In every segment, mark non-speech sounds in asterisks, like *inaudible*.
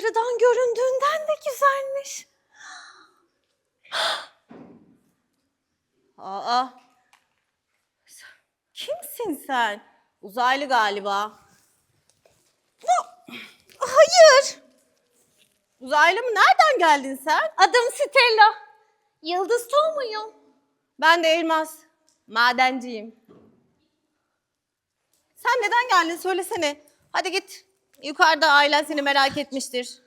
yukarıdan göründüğünden de güzelmiş. *gasps* Aa. Kimsin sen? Uzaylı galiba. Hayır. Uzaylı mı? Nereden geldin sen? Adım Stella. Yıldız Tohumuyum. Ben de Elmas. Madenciyim. Sen neden geldin söylesene. Hadi git. Yukarıda ailen seni merak etmiştir.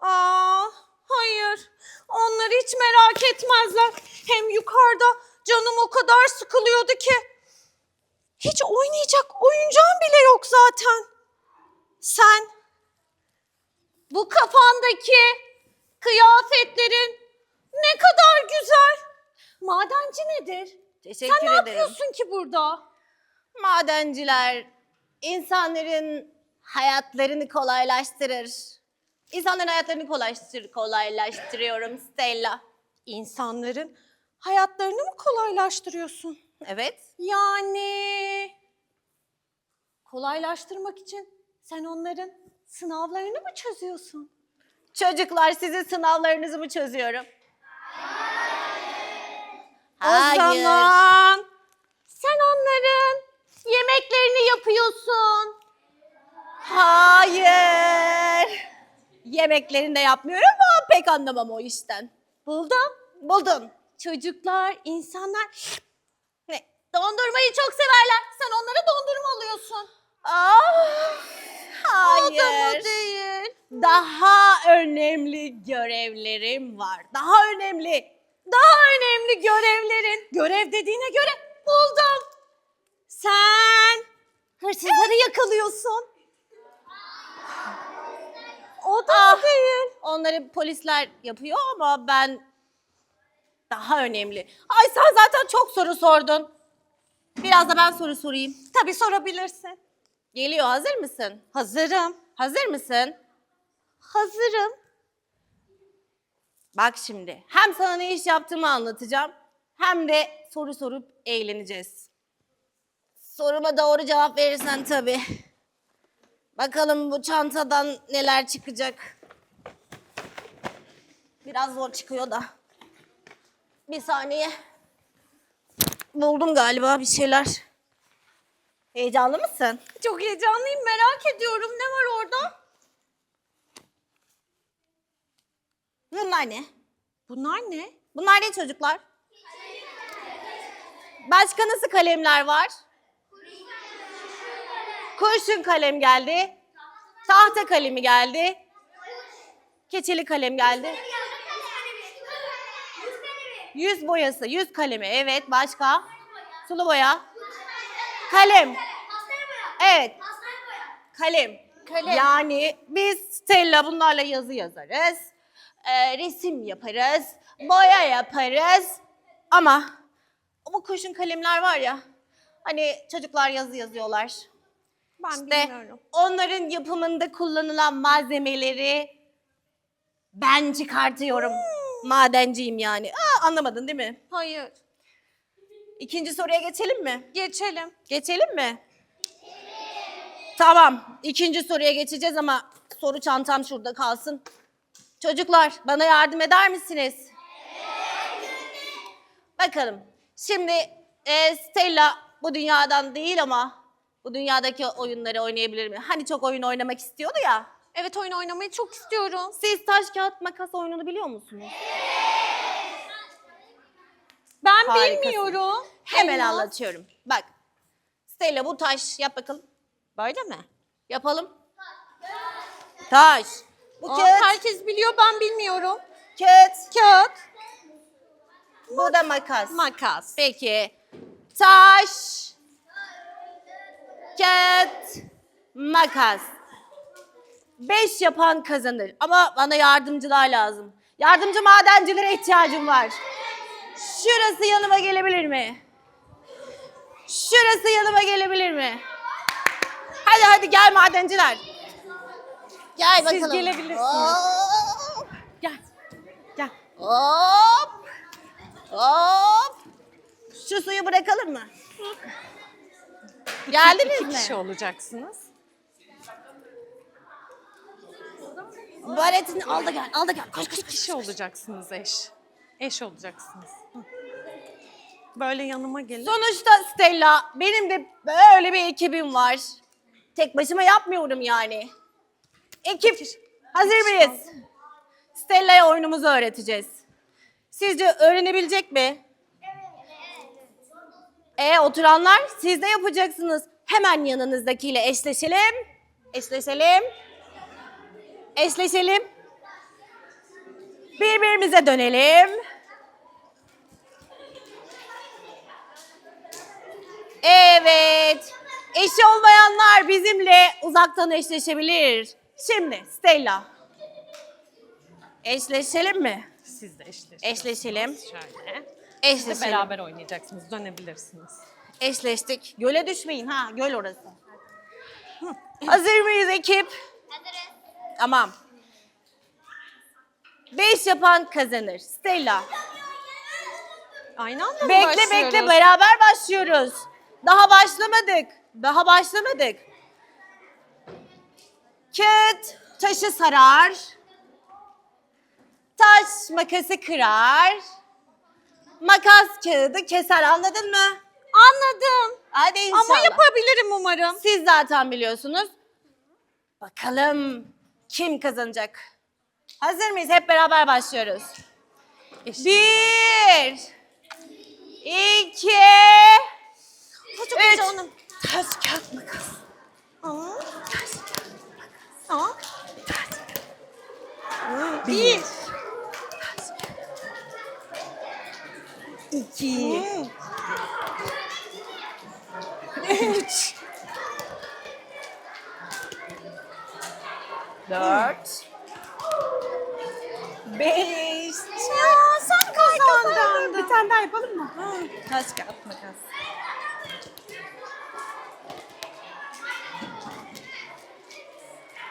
Aa, hayır. Onlar hiç merak etmezler. Hem yukarıda canım o kadar sıkılıyordu ki. Hiç oynayacak oyuncağım bile yok zaten. Sen bu kafandaki kıyafetlerin ne kadar güzel. Madenci nedir? Teşekkür Sen ne ederim. yapıyorsun ki burada? Madenciler insanların hayatlarını kolaylaştırır. İnsanların hayatlarını kolaylaştır, kolaylaştırıyorum Stella. İnsanların hayatlarını mı kolaylaştırıyorsun? Evet. Yani kolaylaştırmak için sen onların sınavlarını mı çözüyorsun? Çocuklar sizin sınavlarınızı mı çözüyorum? O zaman sen onların yemeklerini yapıyorsun. Hayır. Yemeklerini de yapmıyorum ama pek anlamam o işten. Buldum. Buldun. Çocuklar, insanlar Ne? dondurmayı çok severler. Sen onlara dondurma alıyorsun. Aa, O da mı hayır. değil? Daha önemli görevlerim var. Daha önemli. Daha önemli görevlerin. Görev dediğine göre buldum. Sen hırsızları yakalıyorsun. O da Ah. değil? Onları polisler yapıyor ama ben daha önemli. Ay sen zaten çok soru sordun. Biraz da ben soru sorayım. Tabii sorabilirsin. Geliyor hazır mısın? Hazırım. Hazır mısın? Hazırım. Bak şimdi hem sana ne iş yaptığımı anlatacağım hem de soru sorup eğleneceğiz. Soruma doğru cevap verirsen tabii. Bakalım bu çantadan neler çıkacak. Biraz zor çıkıyor da. Bir saniye. Buldum galiba bir şeyler. Heyecanlı mısın? Çok heyecanlıyım. Merak ediyorum. Ne var orada? Bunlar ne? Bunlar ne? Bunlar ne çocuklar? Başka nasıl kalemler var? Kurşun kalem geldi. Tahta kalemi geldi. Keçeli kalem geldi. Yüz boyası, yüz kalemi. Evet, başka? Sulu boya. Kalem. Evet, kalem. Kalem. Yani biz Stella bunlarla yazı yazarız. e, resim yaparız. Boya yaparız. Ama bu kurşun kalemler var ya. Hani çocuklar yazı yazıyorlar. Ben İşte bilmiyorum. onların yapımında kullanılan malzemeleri ben çıkartıyorum. Madenciyim yani. Aa, anlamadın değil mi? Hayır. İkinci soruya geçelim mi? Geçelim. Geçelim mi? Tamam. İkinci soruya geçeceğiz ama soru çantam şurada kalsın. Çocuklar bana yardım eder misiniz? Bakalım. Şimdi e, Stella bu dünyadan değil ama bu dünyadaki oyunları oynayabilir mi? Hani çok oyun oynamak istiyordu ya. Evet oyun oynamayı çok istiyorum. Siz taş kağıt makas oyununu biliyor musunuz? Ben Harikasın. bilmiyorum. Hemen Elmas. anlatıyorum. Bak. Stella bu taş yap bakalım. Böyle mi? Yapalım. Taş. Bu Aa, kağıt. herkes biliyor ben bilmiyorum. Kağıt. Kağıt, Bu da makas. makas. Peki. Taş. Kağıt. Makas. Beş yapan kazanır. Ama bana yardımcılar lazım. Yardımcı madencilere ihtiyacım var. Şurası yanıma gelebilir mi? Şurası yanıma gelebilir mi? Hadi hadi gel madenciler. Gel Siz bakalım. gelebilirsiniz. Hop. Gel. Gel. Hop. Hop. Şu suyu bırakalım mı? Geldiniz İki mi? kişi olacaksınız. Baletini al da gel, al da gel. Koş koş İki kişi olacaksınız eş. Eş olacaksınız. Hı. Böyle yanıma gelin. Sonuçta Stella, benim de böyle bir ekibim var. Tek başıma yapmıyorum yani. Ekip, hazır mıyız? Stella'ya oyunumuzu öğreteceğiz. Sizce öğrenebilecek mi? E oturanlar siz de yapacaksınız. Hemen yanınızdakiyle eşleşelim. Eşleşelim. Eşleşelim. Birbirimize dönelim. Evet. Eşi olmayanlar bizimle uzaktan eşleşebilir. Şimdi Stella. Eşleşelim mi? Siz de eşleşin. Eşleşelim. Şöyle. Eşleşelim. Beraber oynayacaksınız. Dönebilirsiniz. Eşleştik. Göle düşmeyin ha. Göl orası. Hazır mıyız ekip? Hazırız. Tamam. Beş yapan kazanır. Stella. Aynı anda mı Bekle başlıyoruz? bekle beraber başlıyoruz. Daha başlamadık. Daha başlamadık. Kağıt taşı sarar. Taş makası kırar. Makas kağıdı keser anladın mı? Anladım. Hadi inşallah. Ama yapabilirim umarım. Siz zaten biliyorsunuz. Bakalım kim kazanacak? Hazır mıyız? Hep beraber başlıyoruz. Bir, iki, Çok üç. heyecanlım. Taş, kağıt, makas. Aa. Aa. Bir. İki, üç, dört, beş. Ya sen kazandın. Bir tane daha yapalım mı? Taş, kağıt, makas.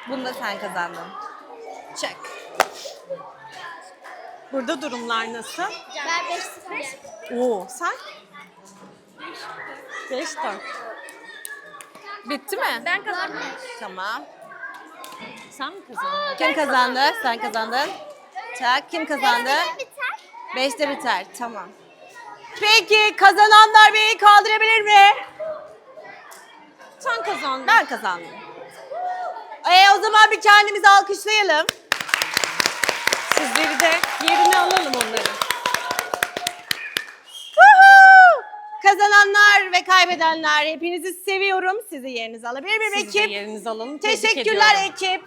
Bunda sen kazandın. Çek. Burada durumlar nasıl? Ben 5 0 Oo sen? Beş dört. Bitti mi? Ben kazandım. Tamam. Sen mi kazandın? Kim kazandı? Sen kazandın. Çak. Kim kazandı? Beşte biter. Tamam. Peki kazananlar beni kaldırabilir mi? Sen kazandın. Ben kazandım. E o zaman bir kendimizi alkışlayalım. Sizleri de yerine alalım onları. Kazananlar ve kaybedenler hepinizi seviyorum. Sizi yerinize alabilir miyim Sizi de ekip? yerinize alalım. Tebrik Teşekkürler ediyorum. ekip.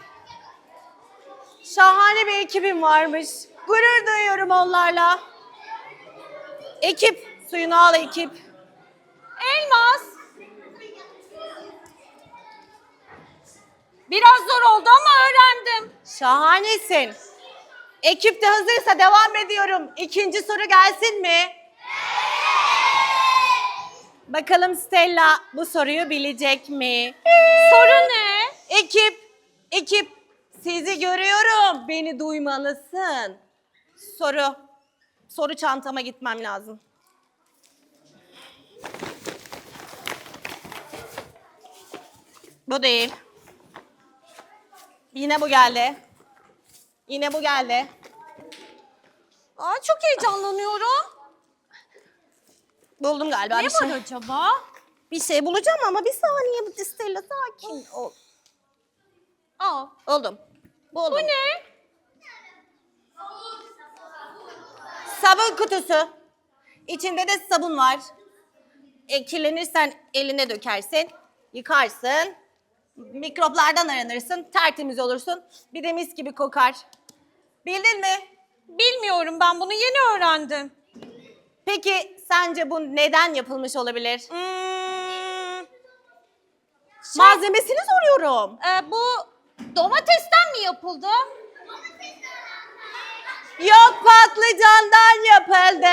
Şahane bir ekibim varmış. Gurur duyuyorum onlarla. Ekip, suyunu al ekip. Elmas. Biraz zor oldu ama öğrendim. Şahanesin. Ekip de hazırsa devam ediyorum. İkinci soru gelsin mi? Bakalım Stella bu soruyu bilecek mi? Soru ne? Ekip, ekip sizi görüyorum. Beni duymalısın. Soru. Soru çantama gitmem lazım. Bu değil. Yine bu geldi. Yine bu geldi. Aa, çok heyecanlanıyorum. Buldum galiba Ne bir şey. var acaba? Bir şey bulacağım ama bir saniye bu Stella sakin ol. Aa, Buldum. Buldum. bu ne? Sabun kutusu. İçinde de sabun var. E, kirlenirsen eline dökersin, yıkarsın. Mikroplardan aranırsın, tertemiz olursun. Bir de mis gibi kokar. Bildin mi? Bilmiyorum ben bunu yeni öğrendim. Peki sence bu neden yapılmış olabilir? Hmm, Malzemesini soruyorum. e, bu domatesten mi yapıldı? Yok patlıcandan yapıldı.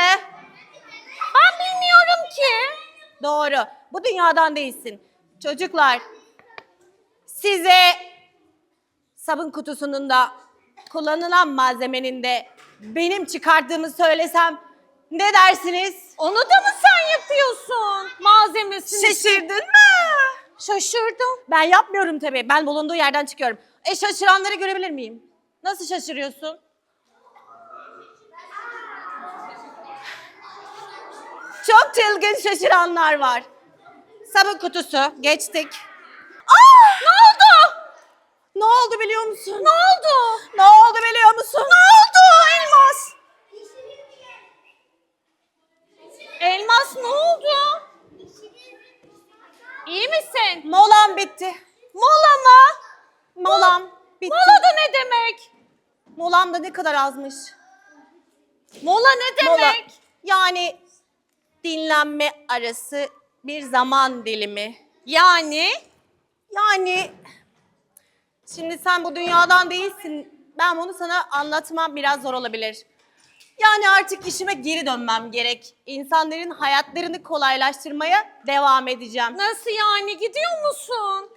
Ben bilmiyorum ki. Doğru. Bu dünyadan değilsin. Çocuklar, sabun kutusunun da kullanılan malzemenin de benim çıkardığımı söylesem ne dersiniz? Onu da mı sen yapıyorsun? Malzemesini. Şaşırdın mı? Şaşırdım. Ben yapmıyorum tabii. Ben bulunduğu yerden çıkıyorum. E şaşıranları görebilir miyim? Nasıl şaşırıyorsun? Çok çılgın şaşıranlar var. Sabun kutusu. Geçtik. Aa! Ne oldu? Ne oldu biliyor musun? Ne oldu? Ne oldu biliyor musun? Ne oldu Elmas? Elmas ne oldu? İyi misin? Molam bitti. Mola mı? Molam bitti. Mola da ne demek? Molam da ne kadar azmış. Mola ne Mola. demek? Yani dinlenme arası bir zaman dilimi. Yani Yani şimdi sen bu dünyadan değilsin. Ben bunu sana anlatmam biraz zor olabilir. Yani artık işime geri dönmem gerek. İnsanların hayatlarını kolaylaştırmaya devam edeceğim. nasıl yani gidiyor musun?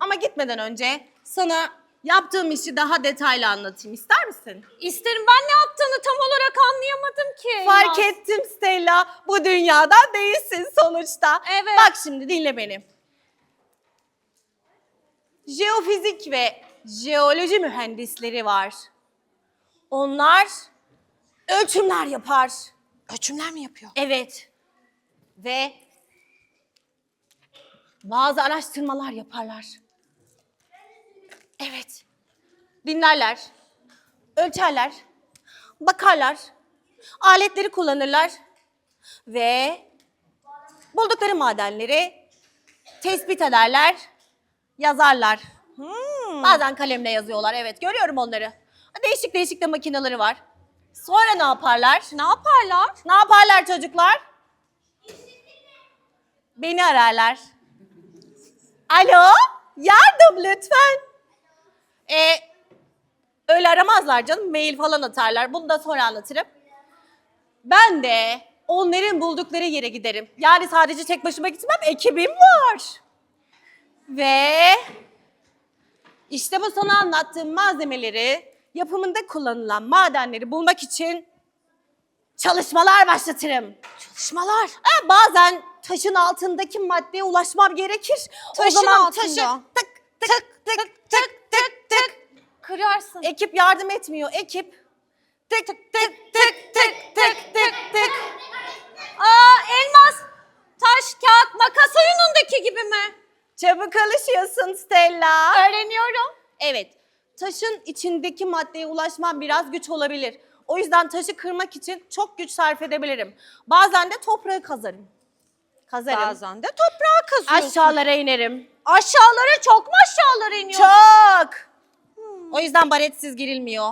Ama gitmeden önce sana yaptığım işi daha detaylı anlatayım. İster misin? İsterim ben ne yaptığını tam olarak anlayamadım ki. Fark Elmas. ettim Stella. Bu dünyadan değilsin sonuçta. Evet. Bak şimdi dinle beni. Jeofizik ve jeoloji mühendisleri var. Onlar ölçümler yapar. Ölçümler mi yapıyor? Evet. Ve bazı araştırmalar yaparlar. Evet. Dinlerler. Ölçerler. Bakarlar. Aletleri kullanırlar. Ve buldukları madenleri tespit ederler. Yazarlar. Bazen kalemle yazıyorlar. Evet görüyorum onları. Değişik değişik de makineleri var. Sonra ne yaparlar? Ne yaparlar? Ne yaparlar çocuklar? Beni ararlar. Alo, yardım lütfen. E, öyle aramazlar canım, mail falan atarlar. Bunu da sonra anlatırım. Ben de onların buldukları yere giderim. Yani sadece tek başıma gitmem, ekibim var. Ve işte bu sana anlattığım malzemeleri, yapımında kullanılan madenleri bulmak için çalışmalar başlatırım. Çalışmalar. Ha, bazen taşın altındaki maddeye ulaşmam gerekir. o Taşın zaman altında. taşı tık tık tık tık tık tık. Kırarsın. Ekip yardım etmiyor. Ekip tık tık tık tık tık tık tık tık. Aa elmas. Taş, kağıt, makas oyunundaki gibi mi? Çabuk alışıyorsun Stella. Öğreniyorum. Evet. Taşın içindeki maddeye ulaşmam biraz güç olabilir. O yüzden taşı kırmak için çok güç sarf edebilirim. Bazen de toprağı kazarım. Kazarım. Bazen de toprağa kazıyorsun. Aşağılara inerim. Aşağılara çok mu aşağılara iniyor? Çok. O yüzden baretsiz girilmiyor.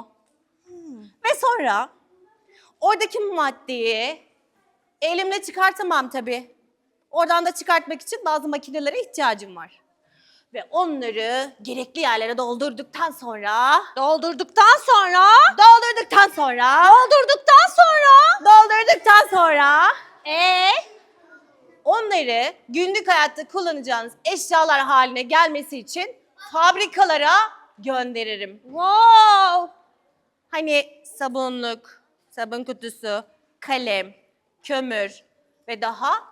Ve sonra oradaki maddeyi elimle çıkartamam tabii. Oradan da çıkartmak için bazı makinelere ihtiyacım var. Ve onları gerekli yerlere doldurduktan sonra... Doldurduktan sonra, Doldurduktan sonra... doldurduktan sonra. Doldurduktan sonra... Ee, Onları günlük hayatta kullanacağınız eşyalar haline gelmesi için fabrikalara gönderirim. wow. Hani sabunluk, sabun kutusu, kalem, kömür ve daha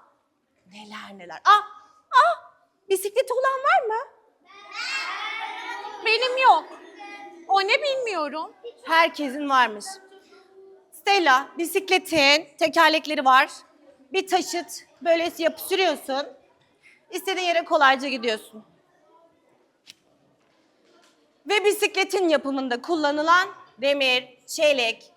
neler neler. Ah, ah, bisikleti olan var mı? Benim yok. O ne bilmiyorum. Herkesin varmış. Stella, bisikletin tekerlekleri var. Bir taşıt böyle yapı sürüyorsun. İstediğin yere kolayca gidiyorsun. Ve bisikletin yapımında kullanılan demir, çelik,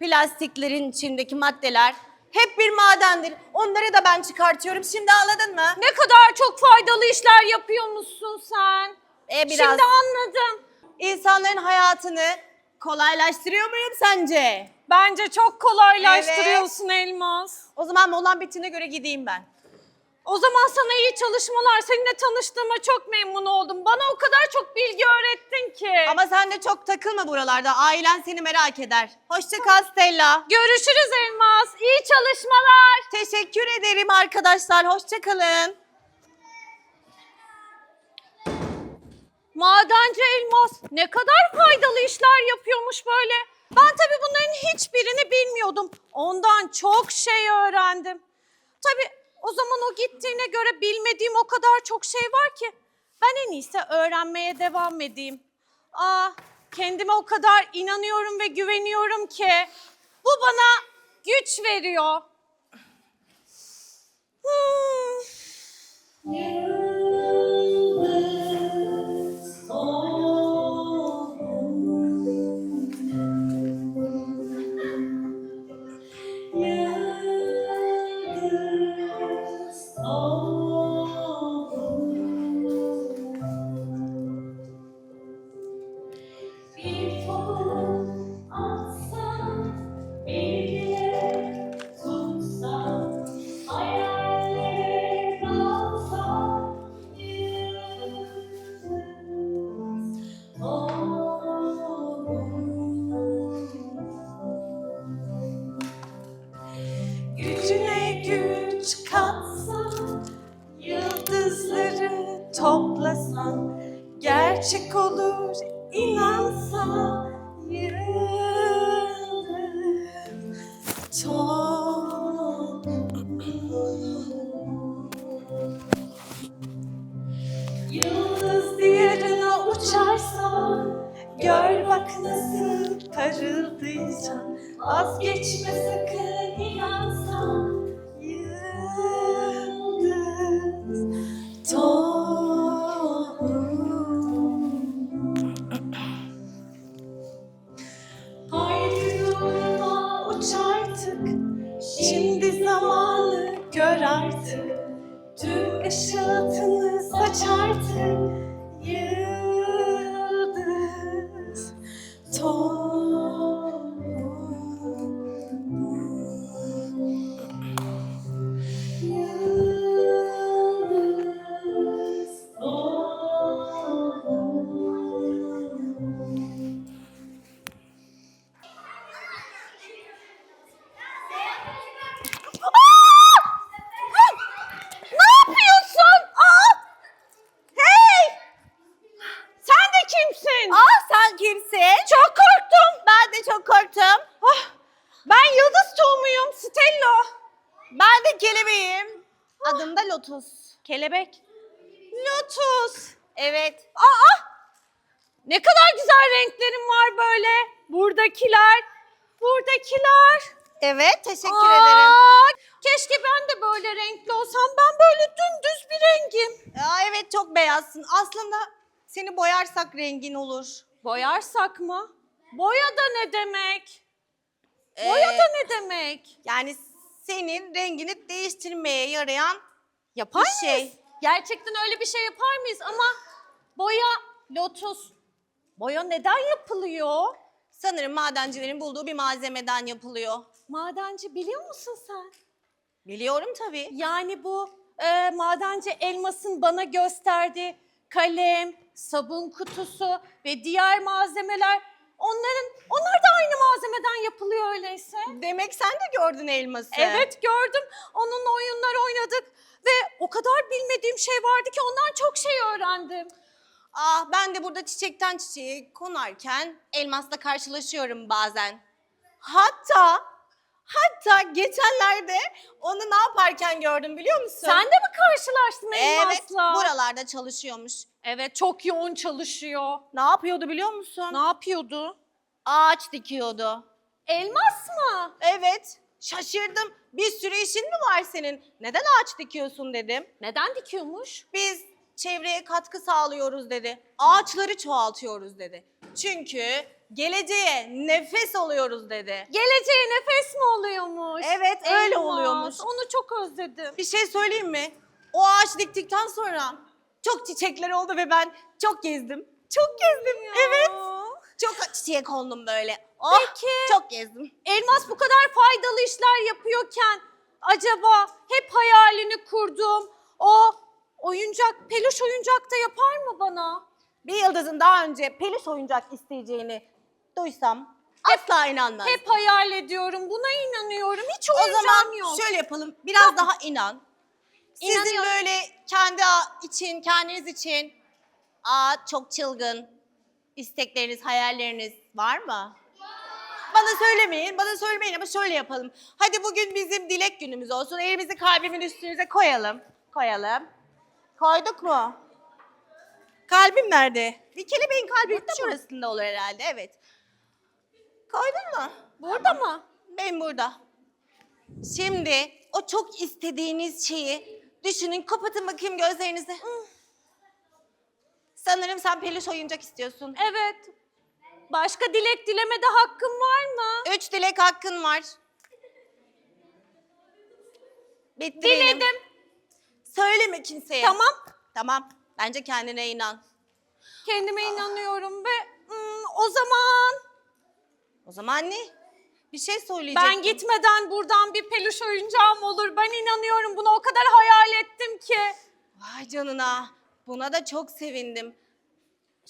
plastiklerin içindeki maddeler hep bir madendir. Onları da ben çıkartıyorum. Şimdi anladın mı? Ne kadar çok faydalı işler yapıyormuşsun sen. E, biraz. Şimdi anladım. İnsanların hayatını kolaylaştırıyor muyum sence? Bence çok kolaylaştırıyorsun Elmas. O zaman molan bittiğine göre gideyim ben. O zaman sana iyi çalışmalar. Seninle tanıştığıma çok memnun oldum. Bana o kadar çok bilgi öğrettin ki. Ama sen de çok takılma buralarda. Ailen seni merak eder. Hoşça kal Stella. Görüşürüz Elmas. İyi çalışmalar. Teşekkür ederim arkadaşlar. Hoşça kalın. Madenci Elmas ne kadar faydalı işler yapıyormuş böyle. Ben tabii bunların hiçbirini bilmiyordum. Ondan çok şey öğrendim. Tabii O zaman o gittiğine göre bilmediğim o kadar çok şey var ki. Ben en iyisi öğrenmeye devam edeyim. Aa, kendime o kadar inanıyorum ve güveniyorum ki. Bu bana güç veriyor. Hmm. Nasıl parıldaysan, vazgeçme sakın Keşke ben de böyle renkli olsam. Ben böyle dümdüz bir rengim. Aa, evet çok beyazsın. Aslında seni boyarsak rengin olur. Boyarsak mı? Boya da ne demek? Ee, Boya da ne demek? Yani senin rengini değiştirmeye yarayan Yapar bir şey. mıyız? Gerçekten öyle bir şey yapar mıyız? Ama boya, lotus. Boya neden yapılıyor? sanırım madencilerin bulduğu bir malzemeden yapılıyor. Madenci biliyor musun sen? Biliyorum tabii. Yani bu e, madenci elmasın bana gösterdiği kalem, sabun kutusu ve diğer malzemeler onların onlar da aynı malzemeden yapılıyor öyleyse. Demek sen de gördün elması. Evet gördüm. Onunla oyunlar oynadık ve o kadar bilmediğim şey vardı ki ondan çok şey öğrendim. Ah ben de burada çiçekten çiçeğe konarken elmasla karşılaşıyorum bazen. Hatta hatta geçenlerde onu ne yaparken gördüm biliyor musun? Sen de mi karşılaştın Evet elmasla? buralarda çalışıyormuş. Evet çok yoğun çalışıyor. Ne yapıyordu biliyor musun? Ne yapıyordu? Ağaç dikiyordu. Elmas mı? Evet şaşırdım. Bir sürü işin mi var senin? Neden ağaç dikiyorsun dedim. Neden dikiyormuş? Biz çevreye katkı sağlıyoruz dedi. Ağaçları çoğaltıyoruz dedi. Çünkü geleceğe nefes oluyoruz dedi. Geleceğe nefes mi oluyormuş? Evet, öyle Elmas, oluyormuş. Onu çok özledim. Bir şey söyleyeyim mi? O ağaç diktikten sonra çok çiçekler oldu ve ben çok gezdim. Çok gezdim. Evet. Çok çiçeğe kondum böyle. Oh, Peki. Çok gezdim. Elmas bu kadar faydalı işler yapıyorken acaba hep hayalini kurduğum o oyuncak, peluş oyuncak da yapar mı bana? Bir yıldızın daha önce peluş oyuncak isteyeceğini duysam asla inanmaz. Hep hayal ediyorum. Buna inanıyorum. Hiç o zaman yok. şöyle yapalım. Biraz daha inan. Sizin İnanıyorum. böyle kendi için, kendiniz için aa çok çılgın istekleriniz, hayalleriniz var mı? Bana söylemeyin, bana söylemeyin ama şöyle yapalım. Hadi bugün bizim dilek günümüz olsun. Elimizi kalbimin üstünüze koyalım. Koyalım. Koyduk mu? Kalbim nerede? Bir kelebeğin kalbi tam orasında olur herhalde, evet. Koydun mu? Burada mı? Ben burada. Şimdi o çok istediğiniz şeyi düşünün. Kapatın bakayım gözlerinizi. Sanırım sen peluş oyuncak istiyorsun. Evet. Başka dilek dilemede hakkım var mı? Üç dilek hakkın var. Bitti benim. Diledim. Söyleme kimseye. Tamam. Tamam. Bence kendine inan. Kendime inanıyorum ve hmm, o zaman O zaman ne? Bir şey söyleyecektim. ben gitmeden buradan bir peluş oyuncağım olur. Ben inanıyorum buna o kadar hayal ettim ki. Vay canına. Buna da çok sevindim.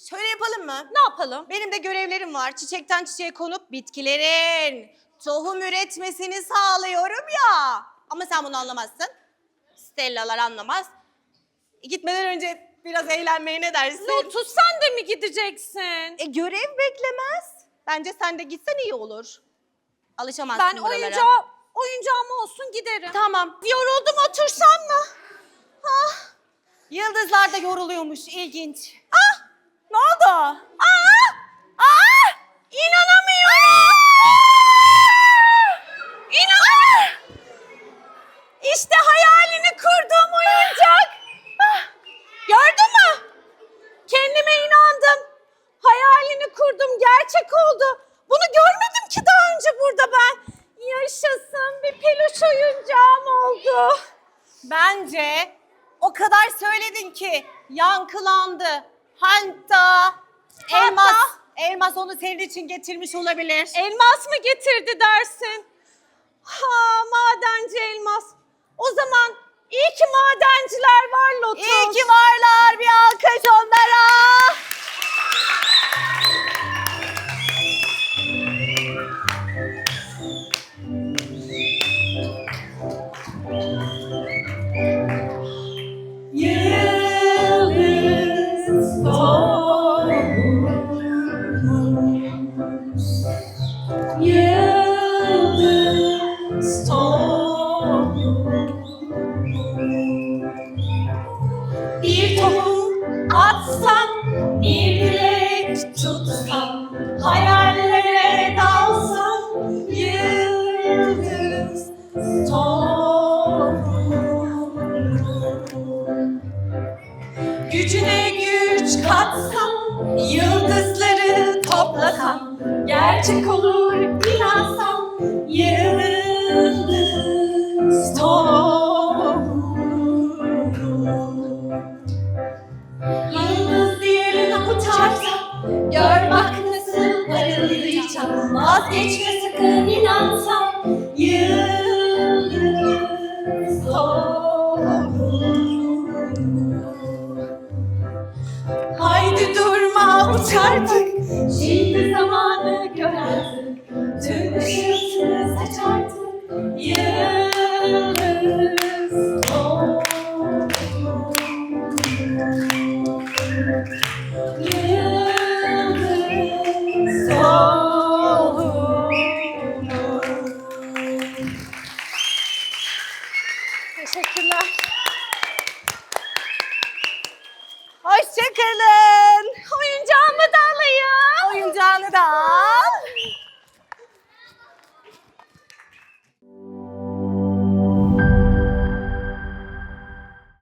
Şöyle yapalım mı? Ne yapalım? Benim de görevlerim var. Çiçekten çiçeğe konup bitkilerin tohum üretmesini sağlıyorum ya. Ama sen bunu anlamazsın. Stellalar anlamaz. Gitmeden önce biraz eğlenmeye ne dersin? Lotus sen de mi gideceksin? E, görev beklemez. Bence sen de gitsen iyi olur. Alışamazsın Ben buralara. oyuncağı, oyuncağım olsun giderim. Tamam. Yoruldum otursam mı? Ah, Yıldızlar da yoruluyormuş. İlginç. Ah! Ne oldu? aa, aa, inanamıyorum. İnanamıyorum. İşte hayalini kurduğum oyuncak. Ah, Gördün mü? Kendime inandım. Hayalini kurdum, gerçek oldu. Bunu görmedim ki daha önce burada ben. Yaşasın bir peluş oyuncağım oldu. Bence o kadar söyledin ki yankılandı. Hatta elmas, elmas onu senin için getirmiş olabilir. Elmas mı getirdi dersin? Ha madenci elmas. O zaman iyi ki madenciler var Lotus. İyi ki varlar. Bir alkış onlara. Artık